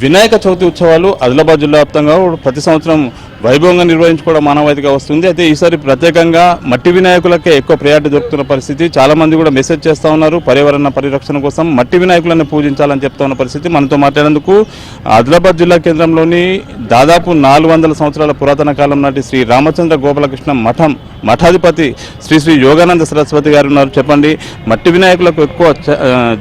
వినాయక చవితి ఉత్సవాలు ఆదిలాబాద్ జిల్లా వ్యాప్తంగా ప్రతి సంవత్సరం వైభవంగా నిర్వహించుకోవడం మానవాయితీగా వస్తుంది. అయితే ఈసారి ప్రత్యేకంగా మట్టి వినాయకులకే ఎక్కువ ప్రయారిటీ దొరుకుతున్న పరిస్థితి. చాలా మంది కూడా మెసేజ్ చేస్తూ ఉన్నారు. పర్యావరణ పరిరక్షణ కోసం మట్టి వినాయకులను పూజించాలని చెప్తా ఉన్న పరిస్థితి. మనతో మాట్లాడేందుకు ఆదిలాబాద్ జిల్లా కేంద్రంలోని దాదాపు నాలుగు వందల సంవత్సరాల పురాతన కాలం నాటి శ్రీ రామచంద్ర గోపాలకృష్ణ మఠం మఠాధిపతి శ్రీ శ్రీ యోగానంద సరస్వతి గారు ఉన్నారు. చెప్పండి మట్టి వినాయకులకు ఎక్కువ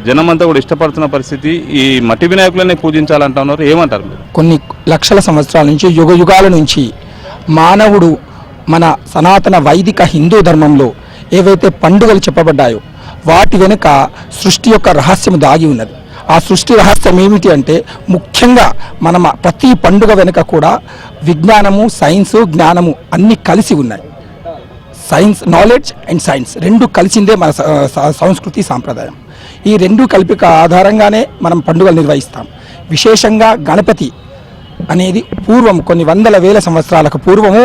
జనమంతా కూడా ఇష్టపడుతున్న పరిస్థితి. ఈ మట్టి వినాయకులనే పూజించాలంటున్నారు ఏమంటారు మీరు? కొన్ని లక్షల సంవత్సరాల నుంచి యుగ యుగాల నుంచి మానవుడు మన సనాతన వైదిక హిందూ ధర్మంలో ఏవైతే పండుగలు చెప్పబడ్డాయో వాటి వెనుక సృష్టి యొక్క రహస్యం దాగి ఉన్నది. ఆ సృష్టి రహస్యం ఏమిటి అంటే ముఖ్యంగా మనం ప్రతి పండుగ వెనుక కూడా విజ్ఞానము సైన్సు జ్ఞానము అన్నీ కలిసి ఉన్నాయి. సైన్స్ నాలెడ్జ్ అండ్ సైన్స్ రెండు కలిసిందే మన సంస్కృతి సాంప్రదాయం. ఈ రెండు కల్పిక ఆధారంగానే మనం పండుగలు నిర్వహిస్తాం. విశేషంగా గణపతి అనేది పూర్వం కొన్ని వందల వేల సంవత్సరాలకు పూర్వము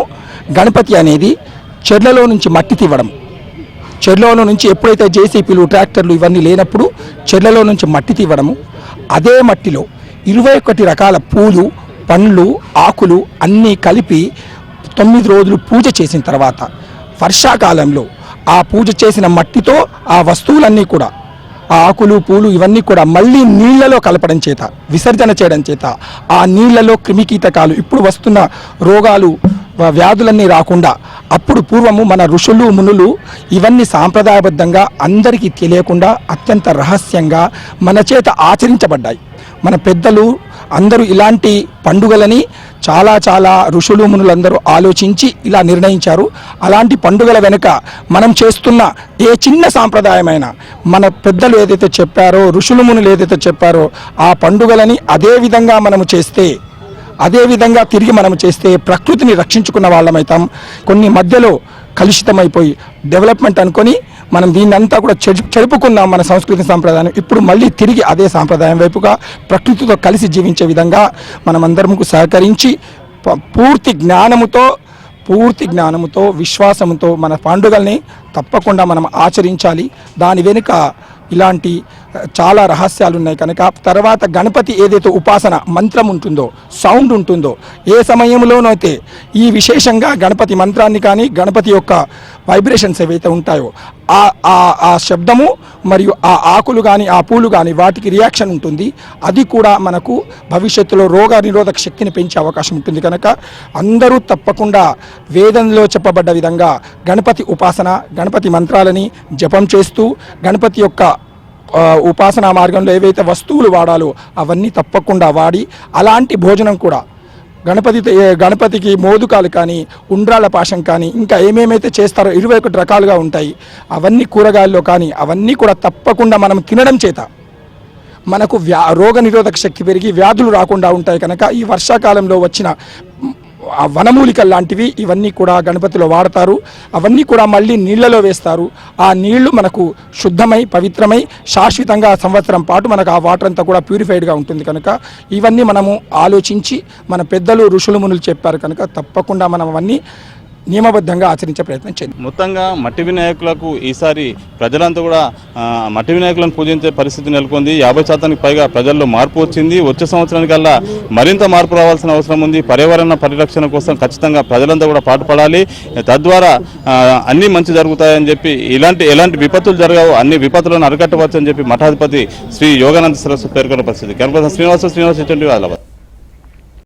గణపతి అనేది చెర్లలో నుంచి మట్టి తివ్వడం చెర్లలో నుంచి ఎప్పుడైతే జేసీపీలు ట్రాక్టర్లు ఇవన్నీ లేనప్పుడు చెర్లలో నుంచి మట్టి తివ్వడము అదే మట్టిలో ఇరవై ఒకటి రకాల పూలు పండ్లు ఆకులు అన్నీ కలిపి తొమ్మిది రోజులు పూజ చేసిన తర్వాత వర్షాకాలంలో ఆ పూజ చేసిన మట్టితో ఆ వస్తువులన్నీ కూడా ఆ ఆకులు పూలు ఇవన్నీ కూడా మళ్ళీ నీళ్ళలో కలపడం చేత విసర్జన చేయడం చేత ఆ నీళ్ళలో క్రిమికీటకాలు ఇప్పుడు వస్తున్న రోగాలు వ్యాధులన్నీ రాకుండా అప్పుడు పూర్వము మన ఋషులు మునులు ఇవన్నీ సాంప్రదాయబద్ధంగా అందరికీ తెలియకుండా అత్యంత రహస్యంగా మన చేత ఆచరించబడ్డాయి. మన పెద్దలు అందరూ ఇలాంటి పండుగలని చాలా చాలా ఋషులు మునులందరూ ఆలోచించి ఇలా నిర్ణయించారు. అలాంటి పండుగల వెనుక మనం చేస్తున్న ఏ చిన్న సాంప్రదాయమైన మన పెద్దలు ఏదైతే చెప్పారో ఋషులు మునులు ఏదైతే చెప్పారో ఆ పండుగలని అదే విధంగా మనము చేస్తే అదే విధంగా తిరిగి మనం చేస్తే ప్రకృతిని రక్షించుకున్న వాళ్ళమవుతాం కొన్ని మధ్యలో కలుషితమైపోయి డెవలప్మెంట్ అనుకొని మనం దీన్ని అంతా కూడా చెడు చెడుపుకున్నాం మన సంస్కృతి సాంప్రదాయం ఇప్పుడు మళ్ళీ తిరిగి అదే సాంప్రదాయం వైపుగా ప్రకృతితో కలిసి జీవించే విధంగా మనమందరముకు సహకరించి పూర్తి జ్ఞానముతో పూర్తి జ్ఞానముతో విశ్వాసముతో మన పండుగల్ని తప్పకుండా మనం ఆచరించాలి. దాని వెనుక ఇలాంటి చాలా రహస్యాలు ఉన్నాయి కనుక తర్వాత గణపతి ఏదైతే ఉపాసన మంత్రం ఉంటుందో సౌండ్ ఉంటుందో ఏ సమయంలోనైతే ఈ విశేషంగా గణపతి మంత్రాన్ని కానీ గణపతి యొక్క వైబ్రేషన్స్ ఏవైతే ఉంటాయో ఆ ఆ ఆ శబ్దము మరియు ఆ ఆకులు కానీ ఆ పూలు కానీ వాటికి రియాక్షన్ ఉంటుంది. అది కూడా మనకు భవిష్యత్తులో రోగ నిరోధక శక్తిని పెంచే అవకాశం ఉంటుంది. కనుక అందరూ తప్పకుండా వేదంలో చెప్పబడ్డ విధంగా గణపతి ఉపాసన గణపతి మంత్రాలని జపం చేస్తూ గణపతి యొక్క ఉపాసనా మార్గంలో ఏవైతే వస్తువులు వాడాలో అవన్నీ తప్పకుండా వాడి అలాంటి భోజనం కూడా గణపతి గణపతికి మోదుకాలు కానీ ఉండ్రాల పాశం కానీ ఇంకా ఏమేమైతే చేస్తారో ఇరవై ఒకటి రకాలుగా ఉంటాయి. అవన్నీ కూరగాయల్లో కానీ అవన్నీ కూడా తప్పకుండా మనం తినడం చేత మనకు వ్యా రోగ నిరోధక శక్తి పెరిగి వ్యాధులు రాకుండా ఉంటాయి కనుక ఈ వర్షాకాలంలో వచ్చిన ఆ వనమూలికలు లాంటివి ఇవన్నీ కూడా గణపతిలో వాడతారు. అవన్నీ కూడా మళ్ళీ నీళ్ళలో వేస్తారు. ఆ నీళ్ళు మనకు శుద్ధమై పవిత్రమై శాశ్వతంగా సంవత్సరం పాటు మనకు ఆ వాటర్ అంతా కూడా ప్యూరిఫైడ్గా ఉంటుంది కనుక ఇవన్నీ మనము ఆలోచించి మన పెద్దలు ఋషులు మునులు చెప్పారు కనుక తప్పకుండా మనం అవన్నీ నియమబద్ధంగా ఆచరించే ప్రయత్నం చేయండి. మొత్తంగా మట్టి వినాయకులకు ఈసారి ప్రజలంతా కూడా మట్టి వినాయకులను పూజించే పరిస్థితి నెలకొంది. యాభై శాతానికి పైగా ప్రజల్లో మార్పు వచ్చింది. వచ్చే సంవత్సరానికల్లా మరింత మార్పు రావాల్సిన అవసరం ఉంది. పర్యావరణ పరిరక్షణ కోసం ఖచ్చితంగా ప్రజలంతా కూడా పాటుపడాలి. తద్వారా అన్నీ మంచి జరుగుతాయని చెప్పి ఇలాంటి ఎలాంటి విపత్తులు జరగవు. అన్ని విపత్తులను అరికట్టవచ్చు అని చెప్పి మఠాధిపతి శ్రీ యోగానంద సరస్సు పేర్కొన్న పరిస్థితి. కనపడ శ్రీనివాస శ్రీనివాస ఇటువంటి ఆదిలాబాద్.